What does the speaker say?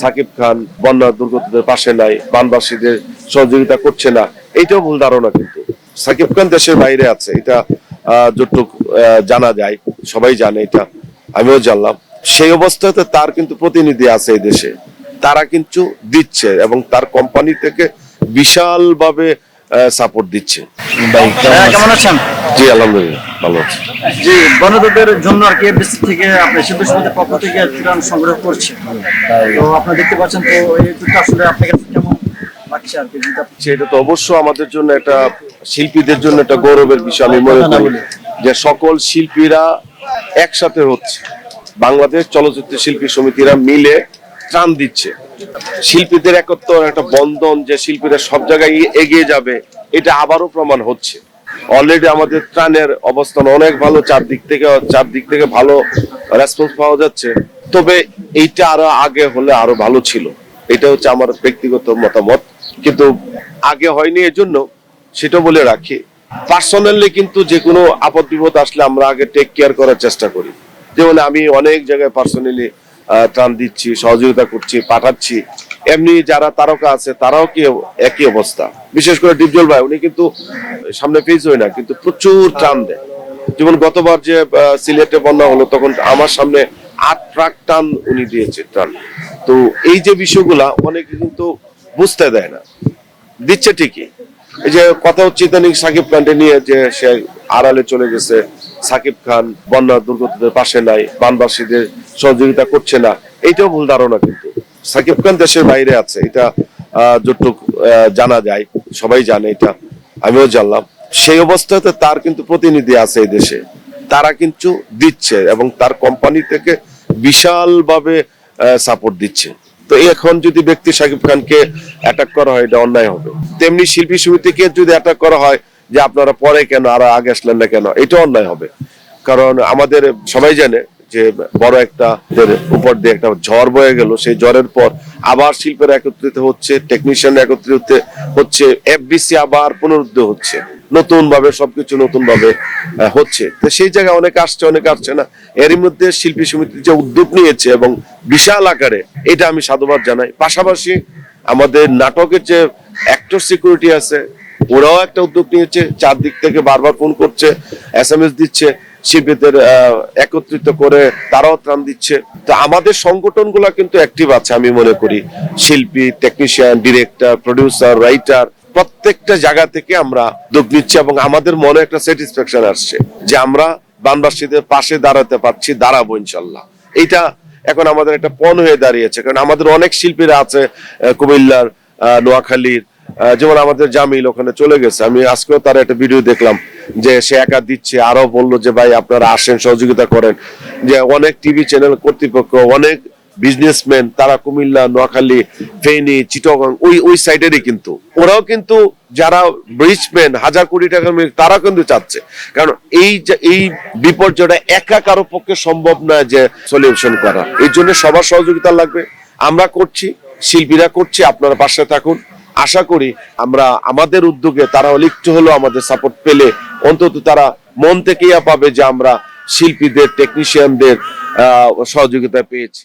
সাকিব খান বন্যা দুর্গতদের পাশে নাই, বানবাসীদের সহযোগিতা করছে না, এইটাও ভুল ধারণা কিন্তু। সাকিব খান দেশের বাইরে আছে, এটা যতটুকু জানা যায়, সবাই জানে এটা, আমিও জানলাম। সেই অবস্থাতে তার কিন্তু প্রতিনিধি আছে এই দেশে, তারা কিন্তু দিচ্ছে এবং তার কোম্পানি থেকে বিশাল ভাবে সাপোর্ট দিচ্ছে। ভাইয়া কেমন আছেন? জি আলহামদুলিল্লাহ ভালো আছি। জি বনদদের জন্য আর কি থেকে আপনি শিল্প সমিতির পক্ষ থেকে ত্রাণ সংগ্রহ করছে। তো আপনারা দেখতে পাচ্ছেন তো এই আসলে আপনার কাছে কেমন সেটা তো অবশ্য আমাদের জন্য একটা শিল্পীদের জন্য একটা গৌরবের বিষয় আমি মনে করি যে সকল শিল্পীরা একসাথে হচ্ছে। বাংলাদেশ চলচ্চিত্র শিল্পী সমিতিরা মিলে ত্রাণ দিচ্ছে। শিল্পীদের একত্র একটা বন্ধন যে শিল্পীরা সব জায়গায় এগিয়ে যাবে, এটা আবারও প্রমাণ হচ্ছে। অলরেডি আমাদের ত্রাণের অবস্থান অনেক ভালো, চারদিক থেকে চারদিক থেকে ভালো রেসপন্স পাওয়া যাচ্ছে। তবে এইটা আরও আগে হলে আরও ভালো ছিল। এটা হচ্ছে আমার ব্যক্তিগত মতামত। কিন্তু আগে হয়নি এজন্য সেটা বলে রাখি। পার্সোনালি কিন্তু যে কোনো আপদ বিপদ আসলে আমরা আগে টেক কেয়ার করার চেষ্টা করি। যেমন আমি অনেক জায়গায় পার্সোনালি ত্রাণ দিচ্ছি, সহযোগিতা করছি, পাঠাচ্ছি। এমনি যারা তারকা আছে, তারাও কি একই অবস্থা? বিশেষ করে ডিপজল ভাই, উনি কিন্তু সামনে পেজ হয় না, কিন্তু প্রচুর ত্রাণ দেয়। যেমন গতবার যে সিলেটে বন্যা হলো, তখন আমার সামনে আট ট্রাক টান উনি দিয়েছে ত্রাণ। তো এই যে বিষয়গুলা, অনেকে কিন্তু বুঝতে দেয় না। দিচ্ছে ঠিকই। এই যে কথা হচ্ছে ইদানিং সাকিব খানকে নিয়ে যে সে আড়ালে চলে গেছে সাকিব খান, বন্যা দুর্গতদের পাশে নাই, বানবাসীদের সহযোগিতা করছে না, এইটাও ভুল ধারণা কিন্তু। সাকিব খান দেশের বাইরে আছে, এটা যতটুক জানা যায়, সবাই জানে এটা, আমিও জানলাম। সেই অবস্থাতে তার কিন্তু প্রতিনিধি আছে এই দেশে, তারা কিন্তু দিচ্ছে এবং তার কোম্পানি থেকে বিশাল ভাবে সাপোর্ট দিচ্ছে। তো এখন যদি ব্যক্তি সাকিব খানকে অ্যাটাক করা হয়, এটা অন্যায় হবে। তেমনি শিল্পী সমিতিকে যদি অ্যাটাক করা হয় যে আপনারা পরে কেন, আর আগে আসলেন না কেন, এটা অন্যায় হবে। কারণ আমাদের সবাই জানে যে বড় একটা উপর দিয়ে একটা ঝড় বয়ে গেল, সেই ঝড়ের পর আবার শিল্পের একত্রিত হচ্ছে টেকনিশিয়ান একত্রিত হচ্ছে এফবিসি আবার পুনরুদ্ধ হচ্ছে। নতুন ভাবে সবকিছু নতুন ভাবে হচ্ছে। তো সেই জায়গায় অনেক আসছে অনেক আসছে না। এরই মধ্যে শিল্পী সমিতি যে উদ্যোগ নিয়েছে এবং বিশাল আকারে, এটা আমি সাধুবাদ জানাই। পাশাপাশি আমাদের নাটকের যে অ্যাক্টর সিকিউরিটি আছে ওরাও একটা উদ্যোগ নিয়েছে, চারদিক থেকে বারবার ফোন করছে এস এম এস দিচ্ছে শিল্পীদের একত্রিত করে তারাও ত্রাণ দিচ্ছে। তো আমাদের সংগঠনগুলা কিন্তু অ্যাক্টিভ আছে আমি মনে করি। শিল্পী টেকনিশিয়ান ডিরেক্টর প্রডিউসার রাইটার প্রত্যেকটা জায়গা থেকে আমরা উদ্যোগ নিচ্ছি এবং আমাদের মনে একটা স্যাটিসফ্যাকশন আসছে যে আমরা বানবাসীদের পাশে দাঁড়াতে পারছি, দাঁড়াবো ইনশাল্লাহ। এইটা এখন আমাদের একটা পণ হয়ে দাঁড়িয়েছে। কারণ আমাদের অনেক শিল্পীরা আছে কুমিল্লার নোয়াখালীর যেমন আমাদের জামিল ওখানে চলে গেছে। আমি আজকেও তার একটা ভিডিও দেখলাম যে সে একা দিচ্ছে আরও বলল যে, ভাই, আপনারা আসেন, সহযোগিতা করেন। যে অনেক টিভি চ্যানেল কর্তৃপক্ষ, অনেক বিজনেসম্যান তারা কুমিল্লা, নোয়াখালী, ফেনী, চিটগাং, ওই ওই সাইডেরই কিন্তু। ওরাও কিন্তু যারা ব্রিজম্যান হাজার কোটি টাকা তারা কিন্তু চাচ্ছে। কারণ এই এই বিপর্যয়টা একা কারও পক্ষে সম্ভব না যে সলিউশন করা। এই জন্য সবার সহযোগিতা লাগবে। আমরা করছি, শিল্পীরা করছি, আপনারা পাশে থাকুন। আশা করি আমরা আমাদের উদ্যোগে তারা একটু হলেও আমাদের সাপোর্ট পেলে অন্তত তারা মন থেকেই পাবে যে আমরা শিল্পীদের টেকনিশিয়ানদের সহযোগিতা পেয়েছি।